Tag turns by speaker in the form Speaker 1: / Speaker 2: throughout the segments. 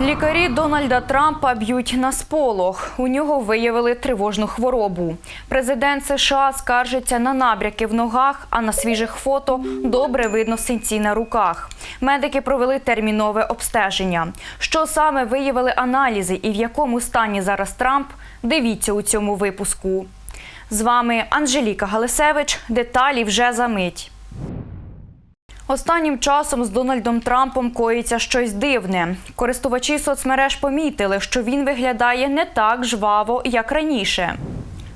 Speaker 1: Лікарі Дональда Трампа б'ють на сполох. У нього виявили тривожну хворобу. Президент США скаржиться на набряки в ногах, а на свіжих фото добре видно синці на руках. Медики провели термінове обстеження. Що саме виявили аналізи і в якому стані зараз Трамп? Дивіться у цьому випуску. З вами Анжеліка Галисевич. Деталі вже за мить. Останнім часом з Дональдом Трампом коїться щось дивне. Користувачі соцмереж помітили, що він виглядає не так жваво, як раніше.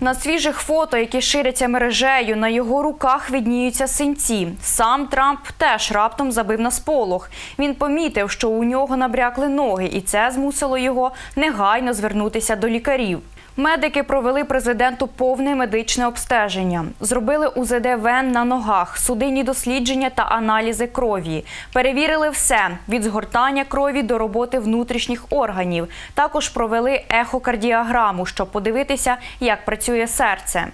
Speaker 1: На свіжих фото, які ширяться мережею, на його руках відніються синці. Сам Трамп теж раптом забив на сполох. Він помітив, що у нього набрякли ноги, і це змусило його негайно звернутися до лікарів. Медики провели президенту повне медичне обстеження. Зробили УЗД вен на ногах, судинні дослідження та аналізи крові. Перевірили все від згортання крові до роботи внутрішніх органів. Також провели ехокардіограму, щоб подивитися, як працює серце.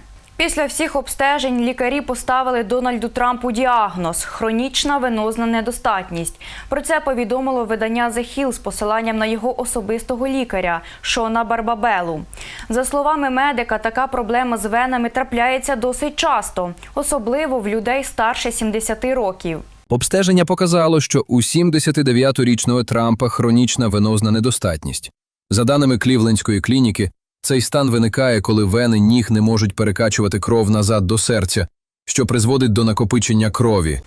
Speaker 1: Після всіх обстежень лікарі поставили Дональду Трампу діагноз хронічна венозна недостатність. Про це повідомило видання The Hill з посиланням на його особистого лікаря Шона Барбабелу. За словами медика, така проблема з венами трапляється досить часто, особливо в людей старше 70 років.
Speaker 2: Обстеження показало, що у 79-річного Трампа хронічна венозна недостатність. За даними Клівлендської клініки, цей стан виникає, коли вени ніг не можуть перекачувати кров назад до серця, що призводить до накопичення крові.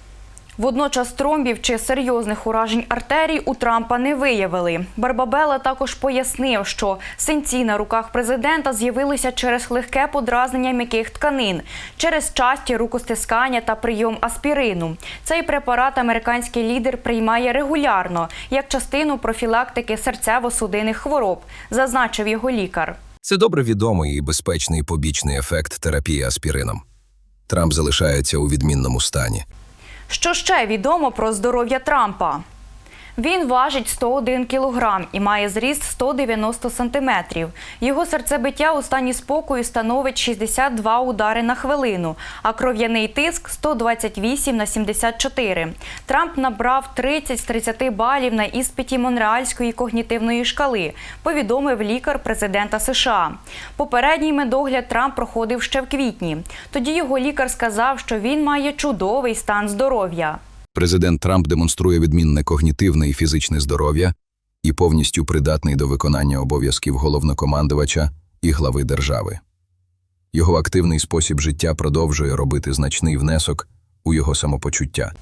Speaker 1: Водночас тромбів чи серйозних уражень артерій у Трампа не виявили. Барбабела також пояснив, що синці на руках президента з'явилися через легке подразнення м'яких тканин, через часті рукостискання та прийом аспірину. Цей препарат американський лідер приймає регулярно як частину профілактики серцево-судинних хвороб, зазначив його лікар.
Speaker 2: Це добре відомий і безпечний побічний ефект терапії аспірином. Трамп залишається у відмінному стані.
Speaker 1: Що ще відомо про здоров'я Трампа? Він важить 101 кілограм і має зріст 190 сантиметрів. Його серцебиття у стані спокою становить 62 удари на хвилину, а кров'яний тиск 128 на 74. Трамп набрав 30 з 30 балів на іспиті Монреальської когнітивної шкали, повідомив лікар президента США. Попередній медогляд Трамп проходив ще в квітні. Тоді його лікар сказав, що він має чудовий стан здоров'я.
Speaker 2: Президент Трамп демонструє відмінне когнітивне і фізичне здоров'я і повністю придатний до виконання обов'язків головнокомандувача і глави держави. Його активний спосіб життя продовжує робити значний внесок у його самопочуття.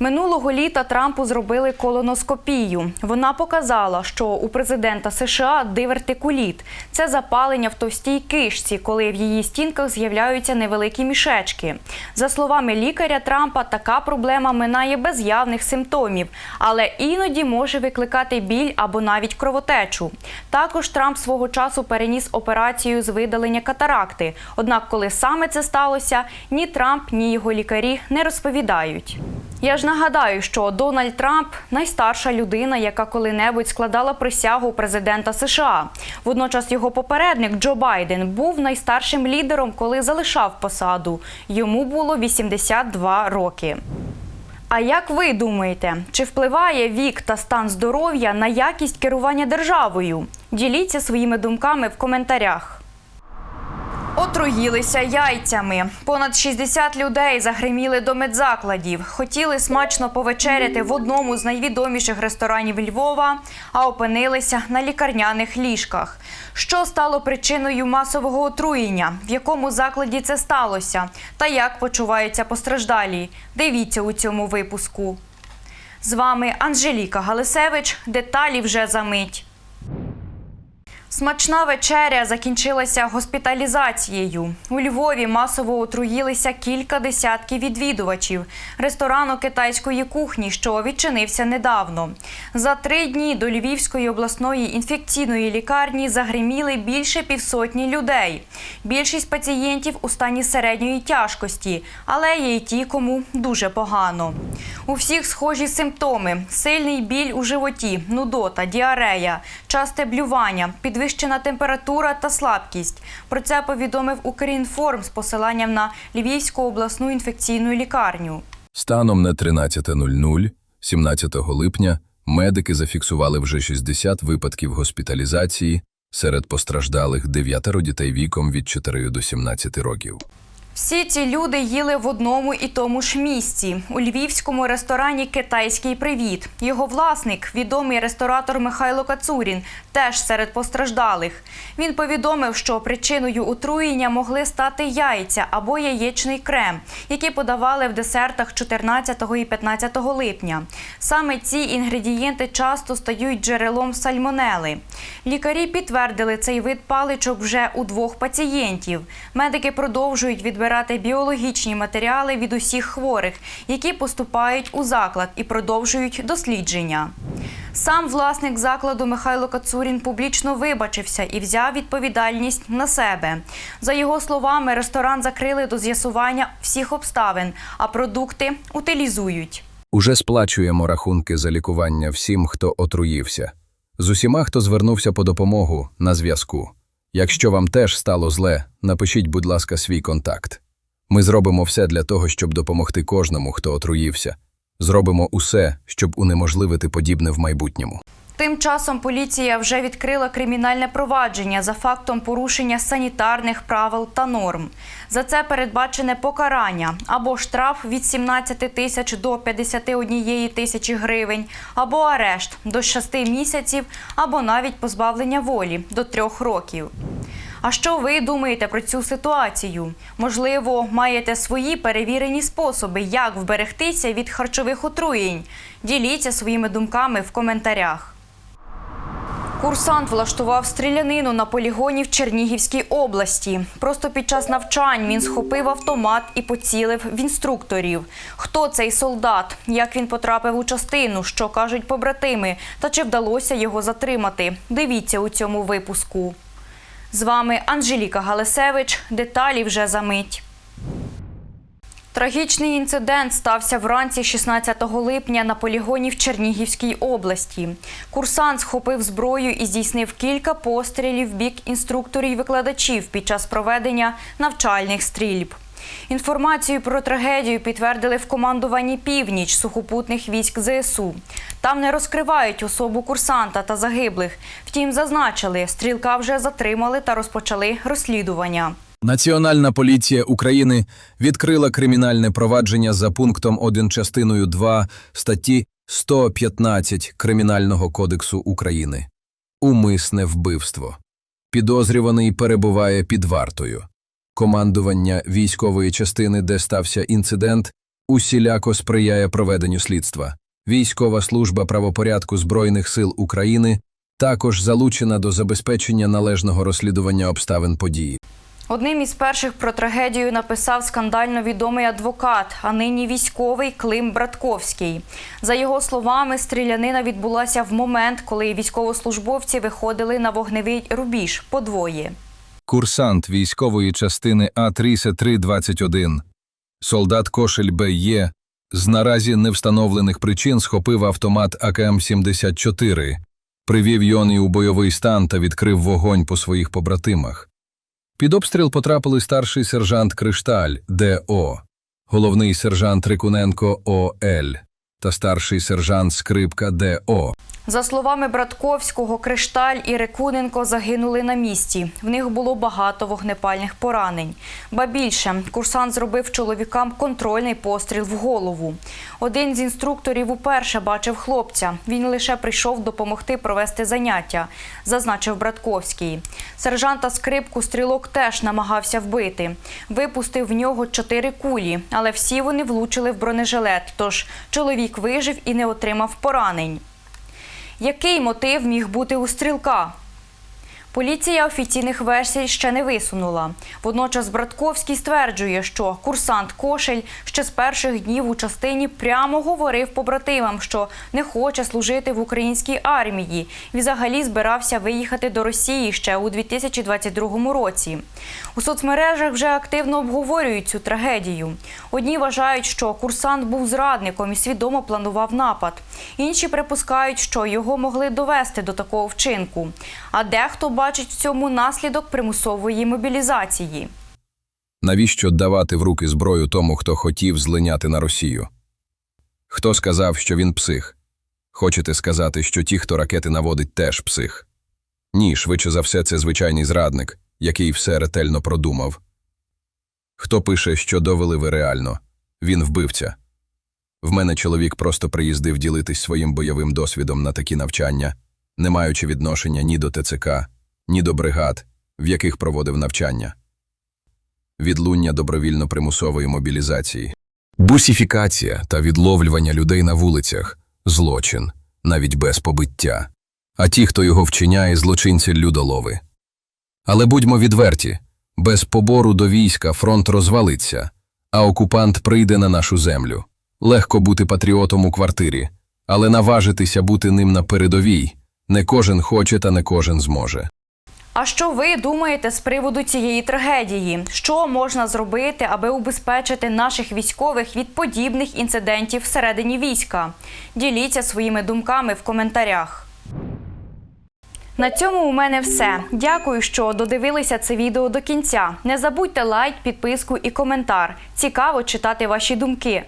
Speaker 1: Минулого літа Трампу зробили колоноскопію. Вона показала, що у президента США дивертикуліт – це запалення в товстій кишці, коли в її стінках з'являються невеликі мішечки. За словами лікаря Трампа, така проблема минає без явних симптомів, але іноді може викликати біль або навіть кровотечу. Також Трамп свого часу переніс операцію з видалення катаракти. Однак, коли саме це сталося, ні Трамп, ні його лікарі не розповідають. Я ж нагадаю, що Дональд Трамп найстарша людина, яка коли-небудь складала присягу президента США. Водночас його попередник Джо Байден був найстаршим лідером, коли залишав посаду. Йому було 82 роки. А як ви думаєте, чи впливає вік та стан здоров'я на якість керування державою? Діліться своїми думками в коментарях. Отруїлися яйцями. Понад 60 людей загриміли до медзакладів. Хотіли смачно повечеряти в одному з найвідоміших ресторанів Львова, а опинилися на лікарняних ліжках. Що стало причиною масового отруєння? В якому закладі це сталося? Та як почуваються постраждалі? Дивіться у цьому випуску. З вами Анжеліка Галисевич. Деталі вже за мить. Смачна вечеря закінчилася госпіталізацією. У Львові масово отруїлися кілька десятків відвідувачів ресторану китайської кухні, що відчинився недавно. За три дні до Львівської обласної інфекційної лікарні загриміли більше півсотні людей. Більшість пацієнтів у стані середньої тяжкості, але є й ті, кому дуже погано. У всіх схожі симптоми: сильний біль у животі, нудота, діарея, часте блювання, підвищена температура та слабкість. Про це повідомив Укрінформ з посиланням на Львівську обласну інфекційну лікарню.
Speaker 2: Станом на 13.00 17 липня Медики зафіксували вже 60 випадків госпіталізації, серед постраждалих дев'ятеро дітей віком від 4 до 17 років.
Speaker 1: Всі ці люди їли в одному і тому ж місці у львівському ресторані Китайський привіт. Його власник, відомий ресторатор Михайло Кацурін, теж серед постраждалих. Він повідомив, що причиною отруєння могли стати яйця або яєчний крем, які подавали в десертах 14 і 15 липня. Саме ці інгредієнти часто стають джерелом сальмонели. Лікарі підтвердили цей вид паличок вже у двох пацієнтів. Медики продовжують відбирати біологічні матеріали від усіх хворих, які поступають у заклад, і продовжують дослідження. Сам власник закладу Михайло Кацурін публічно вибачився і взяв відповідальність на себе. За його словами, ресторан закрили до з'ясування всіх обставин, а продукти утилізують.
Speaker 2: Уже сплачуємо рахунки за лікування всім, хто отруївся. З усіма, хто звернувся по допомогу, на зв'язку. Якщо вам теж стало зле, напишіть, будь ласка, свій контакт. Ми зробимо все для того, щоб допомогти кожному, хто отруївся. Зробимо усе, щоб унеможливити подібне в майбутньому.
Speaker 1: Тим часом поліція вже відкрила кримінальне провадження за фактом порушення санітарних правил та норм. За це передбачене покарання або штраф від 17 тисяч до 51 тисячі гривень, або арешт до 6 місяців, або навіть позбавлення волі до 3 років. А що ви думаєте про цю ситуацію? Можливо, маєте свої перевірені способи, як вберегтися від харчових отруєнь? Діліться своїми думками в коментарях. Курсант влаштував стрілянину на полігоні в Чернігівській області. Просто під час навчань він схопив автомат і поцілив в інструкторів. Хто цей солдат? Як він потрапив у частину? Що кажуть побратими? Та чи вдалося його затримати? Дивіться у цьому випуску. З вами Анжеліка Галисевич. Деталі вже за мить. Трагічний інцидент стався вранці 16 липня на полігоні в Чернігівській області. Курсант схопив зброю і здійснив кілька пострілів в бік інструкторів і викладачів під час проведення навчальних стрільб. Інформацію про трагедію підтвердили в командуванні північ сухопутних військ ЗСУ. Там не розкривають особу курсанта та загиблих. Втім, зазначили, стрілка вже затримали та розпочали розслідування.
Speaker 2: Національна поліція України відкрила кримінальне провадження за пунктом 1 частиною 2 статті 115 Кримінального кодексу України. Умисне вбивство. Підозрюваний перебуває під вартою. Командування військової частини, де стався інцидент, усіляко сприяє проведенню слідства. Військова служба правопорядку Збройних сил України також залучена до забезпечення належного розслідування обставин події.
Speaker 1: Одним із перших про трагедію написав скандально відомий адвокат, а нині військовий Клим Братковський. За його словами, стрілянина відбулася в момент, коли військовослужбовці виходили на вогневий рубіж подвоє.
Speaker 2: Курсант військової частини А-3321, солдат Кошель Б.Є. з наразі невстановлених причин схопив автомат АКМ-74, привів Йоні у бойовий стан та відкрив вогонь по своїх побратимах. Під обстріл потрапили старший сержант Кришталь Д.О., головний сержант Рикуненко О.Л. та старший сержант Скрипка Д.О.
Speaker 1: За словами Братковського, Кришталь і Рекуненко загинули на місці. В них було багато вогнепальних поранень. Ба більше, курсант зробив чоловікам контрольний постріл в голову. Один з інструкторів уперше бачив хлопця. Він лише прийшов допомогти провести заняття, зазначив Братковський. Сержанта скрипку стрілок теж намагався вбити. Випустив в нього чотири кулі, але всі вони влучили в бронежилет. Тож чоловік вижив і не отримав поранень. Який мотив міг бути у стрілка? Поліція офіційних версій ще не висунула. Водночас Братковський стверджує, що курсант Кошель ще з перших днів у частині прямо говорив побратимам, що не хоче служити в українській армії і взагалі збирався виїхати до Росії ще у 2022 році. У соцмережах вже активно обговорюють цю трагедію. Одні вважають, що курсант був зрадником і свідомо планував напад. Інші припускають, що його могли довести до такого вчинку. А дехто бачить в цьому наслідок примусової мобілізації.
Speaker 2: Навіщо давати в руки зброю тому, хто хотів злиняти на Росію? Хто сказав, що він псих? Хочете сказати, що ті, хто ракети наводить, теж псих? Ні, швидше за все, це звичайний зрадник, який все ретельно продумав. Хто пише, що довели ви реально? Він вбивця. В мене чоловік просто приїздив ділитись своїм бойовим досвідом на такі навчання, не маючи відношення ні до ТЦК, ні до бригад, в яких проводив навчання. Відлуння добровільно-примусової мобілізації. Бусифікація та відловлювання людей на вулицях злочин, навіть без побиття. А ті, хто його вчиняє, злочинці людолови. Але будьмо відверті без побору до війська фронт розвалиться, а окупант прийде на нашу землю. Легко бути патріотом у квартирі, але наважитися бути ним на передовій не кожен хоче та не кожен зможе.
Speaker 1: А що ви думаєте з приводу цієї трагедії? Що можна зробити, аби убезпечити наших військових від подібних інцидентів всередині війська? Діліться своїми думками в коментарях. На цьому у мене все. Дякую, що додивилися це відео до кінця. Не забудьте лайк, підписку і коментар. Цікаво читати ваші думки.